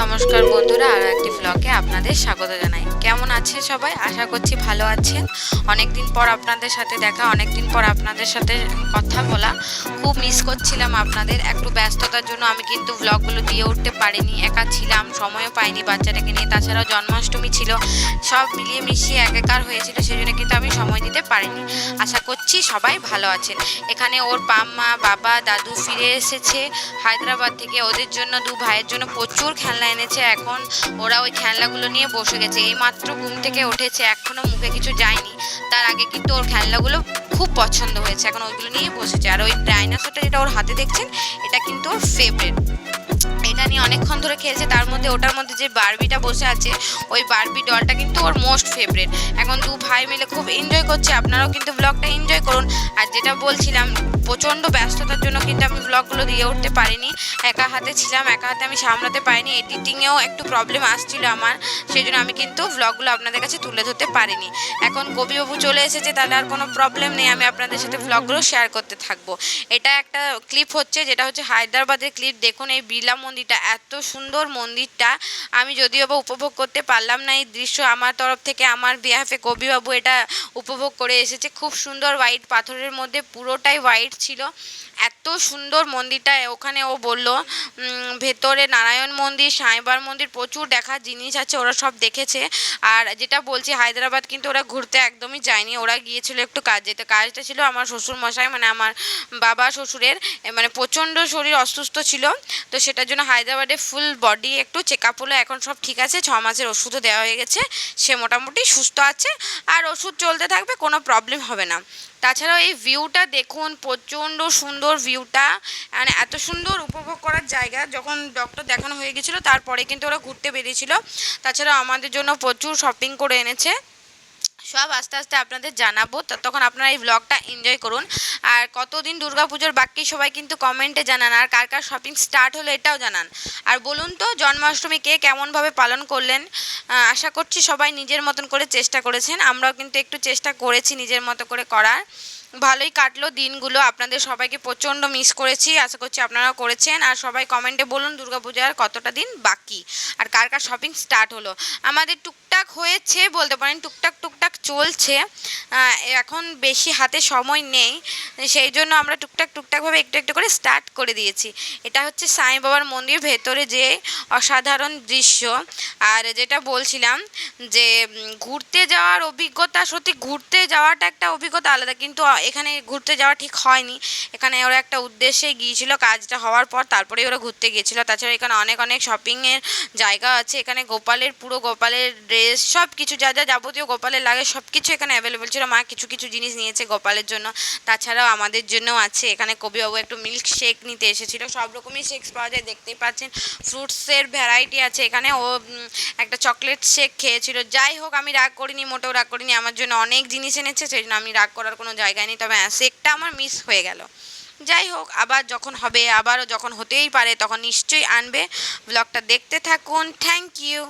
নমস্কার বন্ধুরা আর একটি ব্লগে আপনাদের স্বাগত জানাই। কেমন আছে সবাই? আশা করছি ভালো আছেন। অনেক দিন পর আপনাদের সাথে দেখা অনেক দিন পর আপনাদের সাথে কথা বলা। খুব মিস করছিলাম আপনাদের। একটু ব্যস্ততার জন্য আমি কিন্তু ব্লগগুলো দিয়ে উঠতে পারিনি। একা ছিলাম, সময়ও পাইনি বাচ্চাটাকে নিয়ে। তাছাড়াও জন্মাষ্টমী ছিল। সব মিলিয়ে মিশিয়ে একাকার হয়েছিল সেই জন্য কিন্তু আমি সময় দিতে পারিনি। আশা করছি সবাই ভালো আছেন। এখানে ওর বাম্মা বাবা, দাদু ফিরে এসেছে। হায়দ্রাবাদ থেকে ওদের জন্য, দু ভাইয়ের জন্য প্রচুর খেলনা এনেছে। এখন ওরা ওই খেলনাগুলো নিয়ে বসে গেছে। এই মাত্র ঘুম থেকে উঠেছে, এখনও মুখে কিছু যায়নি। তার আগে কিন্তু ওর খেলনাগুলো খুব পছন্দ হয়েছে। এখন ওইগুলো নিয়ে বসেছে। আর ওই ডাইনোসরটা যেটা ওর হাতে দেখছেন, এটা কিন্তু ওর ফেভারিট এটা নিয়ে অনেকক্ষণ ধরে খেলছে, তার মধ্যে ওটার মধ্যে যে বারবিটা বসে আছে, ওই বারবি ডলটা কিন্তু ওর মোস্ট ফেভারিট। এখন দু ভাই মিলে খুব এনজয় করছে, আপনারাও কিন্তু ব্লগটা এনজয় করুন। আর যেটা বলছিলাম, প্রচণ্ড ব্যস্ততার জন্য কিন্তু আমি ব্লগগুলো দিয়ে উঠতে পারিনি। একা হাতে ছিলাম, একা হাতে আমি সামলাতে পারিনি এডিটিংয়েও একটু প্রবলেম আসছিল আমার সেই জন্য আমি কিন্তু ব্লগগুলো আপনাদের কাছে তুলে ধরতে পারিনি। এখন কবিবাবু চলে এসেছে, তাহলে আর কোনো প্রবলেম নেই, আমি আপনাদের সাথে ব্লগগুলো শেয়ার করতে থাকব। এটা একটা ক্লিপ হচ্ছে, যেটা হচ্ছে হায়দ্রাবাদের ক্লিপ দেখুন এই বিড়লা মন্দিরটা, এত সুন্দর মন্দিরটা। আমি যদিও বা উপভোগ করতে পারলাম না এই দৃশ্য, আমার তরফ থেকে, আমার বিহাফে কবিবাবু এটা উপভোগ করে এসেছে। খুব সুন্দর হোয়াইট পাথরের মধ্যে, পুরোটাই হোয়াইট ছিল। এত সুন্দর মন্দিরটা ওখানে ও বলল ভেতরে নারায়ণ মন্দির, সাঁইবার মন্দির, প্রচুর দেখার জিনিস আছে, ওরা সব দেখেছে। আর যেটা বলছি, হায়দ্রাবাদ কিন্তু ওরা ঘুরতে একদমই যায়নি, ওরা গিয়েছিল একটু কাজে তো কাজটা ছিল আমার শ্বশুর মশাই মানে আমার বাবা শ্বশুরের মানে প্রচণ্ড শরীর অসুস্থ ছিল, তো সেটার জন্য হায়দ্রাবাদে ফুল বডি একটু চেক আপ হলো, এখন সব ঠিক আছে, ছ মাসের ওষুধও দেওয়া হয়ে গেছে, সে মোটামুটি সুস্থ আছে, আর ওষুধ চলতে থাকবে, কোনো প্রবলেম হবে না। তাছাড়াও এই ভিউটা দেখুন, প্রচণ্ড সুন্দর ভিউটা অ্যান্ড এত সুন্দর উপভোগ করার জায়গা, যখন ডক্টর দেখানো হয়ে গেছিল, তারপরে কিন্তু ওরা ঘুরতে বেরিয়েছিল। তাছাড়া আমাদের জন্য প্রচুর শপিং করে এনেছে। সব আস্তে আস্তে আপনাদের জানাব। তখন আপনারা এই ব্লগটা এনজয় করুন। আর কতদিন দুর্গাপুজোর বাকি সবাই কিন্তু কমেন্টে জানান। আর কার কার শপিং স্টার্ট হলো এটাও জানান। আর বলুন তো, জন্মাষ্টমী কে কেমনভাবে পালন করলেন? আশা করছি সবাই নিজের মতন করে চেষ্টা করেছেন। আমরাও কিন্তু একটু চেষ্টা করেছি নিজের মতো করে করার। ভালোই কাটলো দিনগুলো। আপনাদের সবাইকে প্রচণ্ড মিস করেছি। আশা করছি আপনারাও করেছেন। আর সবাই কমেন্টে বলুন দুর্গাপূজার কতটা দিন বাকি? আর কার কার শপিং স্টার্ট হলো? আমাদের টুকটাক হয়েছে বলতে পারেন, টুকটাক টুকটাক চলছে। এখন বেশি হাতে সময় নেই। সেই জন্য আমরা টুকটাক, টুকটাকভাবে একটু একটু করে স্টার্ট করে দিয়েছি। এটা হচ্ছে সাই বাবার মন্দির ভেতরে যে অসাধারণ দৃশ্য। আর যেটা বলছিলাম যে ঘুরতে যাওয়ার অভিজ্ঞতা, সত্যি ঘুরতে যাওয়াটা একটা অভিজ্ঞতা আলাদা। কিন্তু এখানে ঘুরতে যাওয়া ঠিক হয়নি। এখানে ওরা একটা উদ্দেশ্যে গিয়েছিল কাজটা হওয়ার পর তারপরেই ওরা ঘুরতে গিয়েছিল। তাছাড়া এখানে অনেক অনেক শপিংয়ের জায়গা আছে। এখানে গোপালের, পুরো গোপালের ড্রেস সব কিছু যা যা যাবতীয় গোপালের লাগে সব কিছু এখানে অ্যাভেলেবেল ছিল। মা কিছু কিছু জিনিস নিয়েছে গোপালের জন্য। তাছাড়াও আমাদের জন্যও আছে। এখানে কবিবাবু একটু মিল্ক শেক নিতে এসেছিল। সব রকমই শেকস পাওয়া যায়, দেখতেই পাচ্ছেন। ফ্রুটসের ভ্যারাইটি আছে। এখানে ও একটা চকলেট শেক খেয়েছিল। যাই হোক, আমি রাগ করিনি, মোটেও রাগ করিনি। আমার জন্য অনেক জিনিস এনেছে, সেই জন্য আমি রাগ করার কোনো জায়গায় নেই। তবে হ্যাঁ শেকটা আমার মিস হয়ে গেল। যাই হোক, আবার যখন হবে, আবারও যখন হতেই পারে, তখন নিশ্চয়ই আনবে। ব্লগটা দেখতে থাকুন থ্যাংক ইউ